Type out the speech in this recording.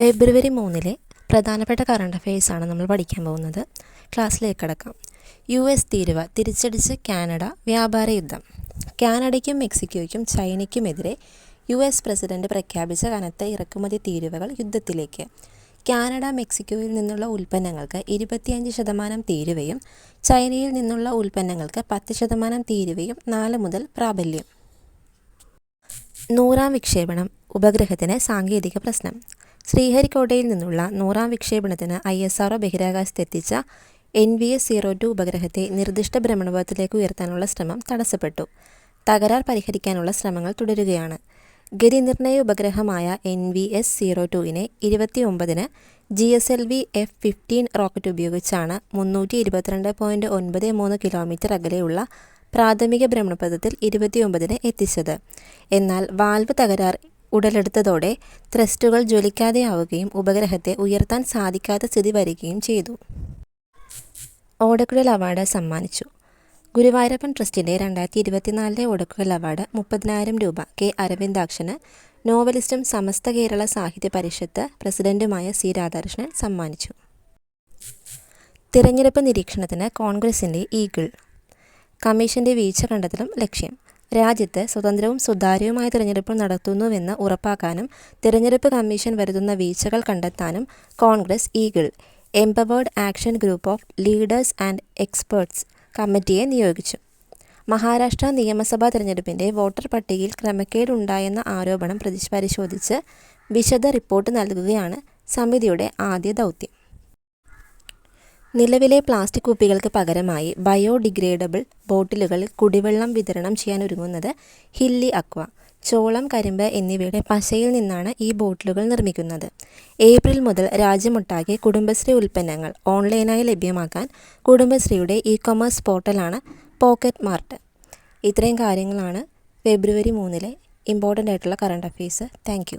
ഫെബ്രുവരി മൂന്നിലെ പ്രധാനപ്പെട്ട കറണ്ട് ആണ് നമ്മൾ പഠിക്കാൻ പോകുന്നത്. ക്ലാസ്സിലേക്ക് കിടക്കാം. യു എസ് തീരുവ തിരിച്ചടിച്ച് കാനഡ വ്യാപാര യുദ്ധം. കാനഡയ്ക്കും മെക്സിക്കോയ്ക്കും ചൈനയ്ക്കുമെതിരെ യു എസ് പ്രസിഡന്റ് പ്രഖ്യാപിച്ച കനത്ത ഇറക്കുമതി തീരുവകൾ യുദ്ധത്തിലേക്ക്. കാനഡ മെക്സിക്കോയിൽ നിന്നുള്ള ഉൽപ്പന്നങ്ങൾക്ക് ഇരുപത്തിയഞ്ച് ശതമാനം തീരുവയും ചൈനയിൽ നിന്നുള്ള ഉൽപ്പന്നങ്ങൾക്ക് പത്ത് ശതമാനം തീരുവയും നാല് മുതൽ പ്രാബല്യം. നൂറാം വിക്ഷേപണം ഉപഗ്രഹത്തിന് സാങ്കേതിക പ്രശ്നം. ശ്രീഹരിക്കോട്ടയിൽ നിന്നുള്ള നൂറാം വിക്ഷേപണത്തിന് ഐ എസ് ബഹിരാകാശത്ത് ബഹിരാകാശത്തെത്തിച്ച N V S zero two ഉപഗ്രഹത്തെ നിർദ്ദിഷ്ട ഭ്രമണപഥത്തിലേക്ക് ഉയർത്താനുള്ള ശ്രമം തടസ്സപ്പെട്ടു. തകരാർ പരിഹരിക്കാനുള്ള ശ്രമങ്ങൾ തുടരുകയാണ്. ഗതിനിർണയ ഉപഗ്രഹമായ എൻ വി എസ് സീറോ ടുവിനെ ഇരുപത്തി ഒമ്പതിന് G S L V F fifteen rocket ഉപയോഗിച്ചാണ് മുന്നൂറ്റി ഇരുപത്തിരണ്ട് പോയിന്റ് ഒൻപത് മൂന്ന് കിലോമീറ്റർ അകലെയുള്ള പ്രാഥമിക ഭ്രമണപഥത്തിൽ ഇരുപത്തിയൊമ്പതിന് എത്തിച്ചത്. എന്നാൽ വാൽവ് തകരാർ ഉടലെടുത്തതോടെ ത്രസ്റ്റുകൾ ജ്വലിക്കാതെയാവുകയും ഉപഗ്രഹത്തെ ഉയർത്താൻ സാധിക്കാത്ത സ്ഥിതി വരികയും ചെയ്തു. ഓടക്കുഴൽ അവാർഡ് സമ്മാനിച്ചു. ഗുരുവായൂരപ്പൻ ട്രസ്റ്റിന്റെ രണ്ടായിരത്തി ഇരുപത്തിനാലിലെ ഓടക്കുഴൽ അവാർഡ് മുപ്പതിനായിരം രൂപ കെ അരവിന്ദാക്ഷന് നോവലിസ്റ്റും സമസ്ത കേരള സാഹിത്യ പരിഷത്ത് പ്രസിഡന്റുമായ സി രാധാകൃഷ്ണൻ സമ്മാനിച്ചു. തിരഞ്ഞെടുപ്പ് നിരീക്ഷണത്തിന് കോൺഗ്രസിന്റെ ഈഗിൾ. കമ്മീഷന്റെ വീഴ്ച കണ്ടെത്തലും ലക്ഷ്യം. രാജ്യത്ത് സ്വതന്ത്രവും സുതാര്യവുമായ തിരഞ്ഞെടുപ്പ് നടത്തുന്നുവെന്ന് ഉറപ്പാക്കാനും തിരഞ്ഞെടുപ്പ് കമ്മീഷൻ വരുത്തുന്ന വീഴ്ചകൾ കണ്ടെത്താനും Congress eagle empowered action group of leaders and experts കമ്മിറ്റിയെ നിയോഗിച്ചു. മഹാരാഷ്ട്ര നിയമസഭാ തെരഞ്ഞെടുപ്പിന്റെ വോട്ടർ പട്ടികയിൽ ക്രമക്കേടുണ്ടായെന്ന ആരോപണം പരിശോധിച്ച് വിശദ റിപ്പോർട്ട് നൽകുകയാണ് സമിതിയുടെ ആദ്യ ദൗത്യം. നിലവിലെ പ്ലാസ്റ്റിക് കുപ്പികൾക്ക് പകരമായി ബയോഡിഗ്രേഡബിൾ ബോട്ടിലുകളിൽ കുടിവെള്ളം വിതരണം ചെയ്യാൻ ഒരുങ്ങുന്നത് ഹില്ലി അക്വ ചോളം കരിമ്പ് എന്നിവയുടെ പശയിൽ നിന്നാണ് ഈ ബോട്ടിലുകൾ നിർമ്മിക്കുന്നത്. ഏപ്രിൽ മുതൽ രാജ്യമൊട്ടാകെ കുടുംബശ്രീ ഉൽപ്പന്നങ്ങൾ ഓൺലൈനായി ലഭ്യമാക്കാൻ കുടുംബശ്രീയുടെ ഇ കൊമേഴ്സ് പോർട്ടലാണ് പോക്കറ്റ് മാർട്ട്. ഇത്രയും കാര്യങ്ങളാണ് ഫെബ്രുവരി മൂന്നിലെ ഇമ്പോർട്ടന്റ് ആയിട്ടുള്ള കറണ്ട് അഫയേഴ്സ്. താങ്ക്